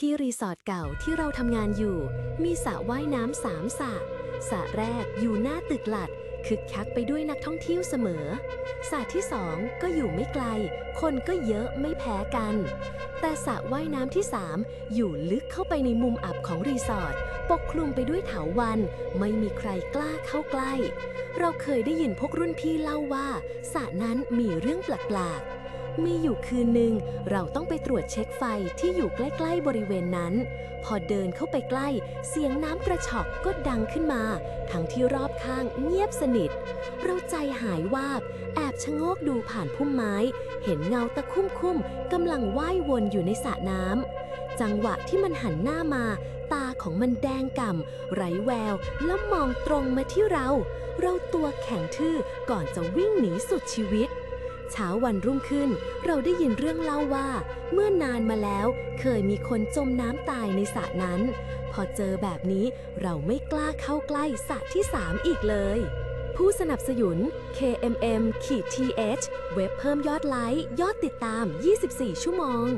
ที่รีสอร์ทเก่าที่เราทำงานอยู่ มีสระว่ายน้ำสามสระสระแรกอยู่หน้าตึกหลัดคึกคักไปด้วยนักท่องเที่ยวเสมอสระที่สองก็อยู่ไม่ไกล คนก็เยอะไม่แพ้กัน แต่สระว่ายน้ำที่สามอยู่ลึกเข้าไปในมุมอับของรีสอร์ทปกคลุมไปด้วยเถาวันไม่มีใครกล้าเข้าใกล้ เราเคยได้ยินพวกรุ่นพี่เล่าว่าสระนั้นมีเรื่องแปลกๆ มีอยู่คืนหนึ่งเราต้องไปตรวจเช็คไฟที่อยู่ใกล้ๆบริเวณนั้น พอเดินเข้าไปใกล้ เสียงน้ำกระชอกก็ดังขึ้นมา ทั้งที่รอบข้างเงียบสนิท เราใจหายวาบ แอบชะโงกดูผ่านพุ่มไม้ เห็นเงาตะคุ่มคุ่มๆกำลังว่ายวนอยู่ในสระน้ำจังหวะที่มันหันหน้ามา ตาของมันแดงก่ำไร้แวว แล้วมองตรงมาที่เรา เราตัวแข็งทื่อก่อนจะวิ่งหนีสุดชีวิต เช้าวันรุ่งขึ้น เราได้ยินเรื่องเล่าว่า เมื่อนานมาแล้วเคยมีคนจมน้ำตายในสระนั้น พอเจอแบบนี้เราไม่กล้าเข้าใกล้สระที่สามอีกเลย ผู้สนับสนุน KMM ขีด TH เว็บเพิ่มยอดไลค์ ยอดติดตาม 24 ชั่วโมง